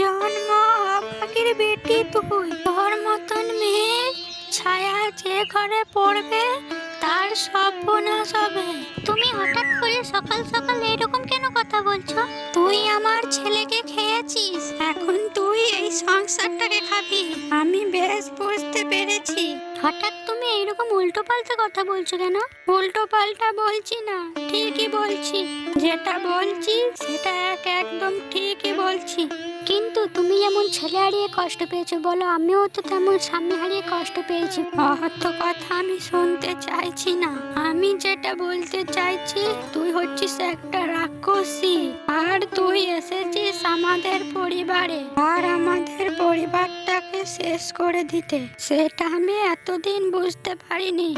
জন্ম অভাগীর বেটি তুই। তোর মতন মেয়ে ছায়া যে ঘরে পড়বে, তার সর্বনাশ হবে তুমি হঠাৎ করে সকাল সকাল এরকম কেন কথা বলছো? তুই আমার ছেলেকে খেয়েছিস, এখন তুই এই সংসারটাকে খাবি। আমি বেশ বুঝতে পেরেছি। হঠাৎ তুমি এইরকম উল্টো পাল্টা কথা বলছো কেন? উল্টো পাল্টা বলছি না, ঠিকই বলছি। যেটা বলছি, সেটা এক একদম ঠিকই বলছি, কিন্তু তুমি যেমন ছেলে হারিয়ে কষ্ট পেয়েছ বলো, আমিও তো তেমন স্বামী হারিয়ে কষ্ট পেয়েছি। অত কথা আমি শুনতে চাইছি না। আমি যেটা বলতে চাইছি, তুই হচ্ছিস একটা রাক্ষসী। আর তুই এসেছিস আমাদের পরিবারে। আর আমাদের পরিবারটাকে শেষ করে দিতে। সেটা আমি এতদিন বুঝতে পারিনি,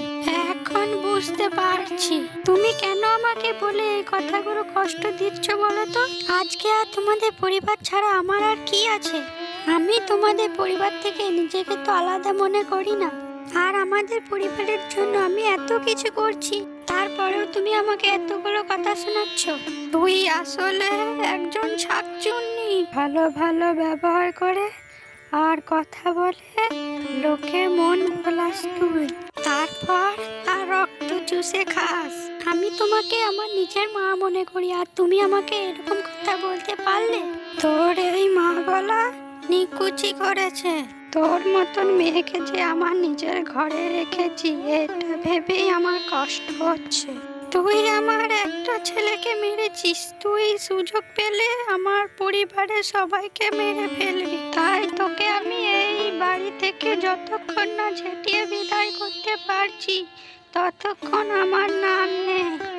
এখন বুঝতে পারছি। তুমি কেন আমাকে বলে এই কথাগুলো কষ্ট দিচ্ছ বলো তো? আজকে আর তোমাদের পরিবার ছাড়া আমার আর কি আছে? আমি তোমাদের পরিবার থেকে নিজেকে তো আলাদা মনে করি না। আর আমাদের পরিবারের জন্য আমি এত কিছু করছি, তারপরেও তুমি আমাকে এতগুলো কথা শোনাচ্ছ। তুই আসলে একজন ছাকচুন্নি ভালো ভালো ব্যবহার করে আর কথা বলে লোকের মন ভোলাস তুই। তারপর তার রক্ত চুষে খাস। আমি তোমাকে আমার নিজের মা মনে করি, আর তুমি আমাকে এরকম কথা বলতে পারলে? তোর এই মা বলা নিকুচি করেছে। তোর মতন মেয়েকে যে আমার নিজের ঘরে রেখেছি, এটা ভেবেই আমার কষ্ট হচ্ছে। তুই ছেলেকে মেরেছিস? তুই সুযোগ পেলে আমার পরিবারের সবাইকে মেরে ফেলবি। তাই তোকে আমি এই বাড়ি থেকে যতক্ষণ না ঝেঁটিয়ে বিদায় করতে পারছি, ততক্ষণ আমার নাম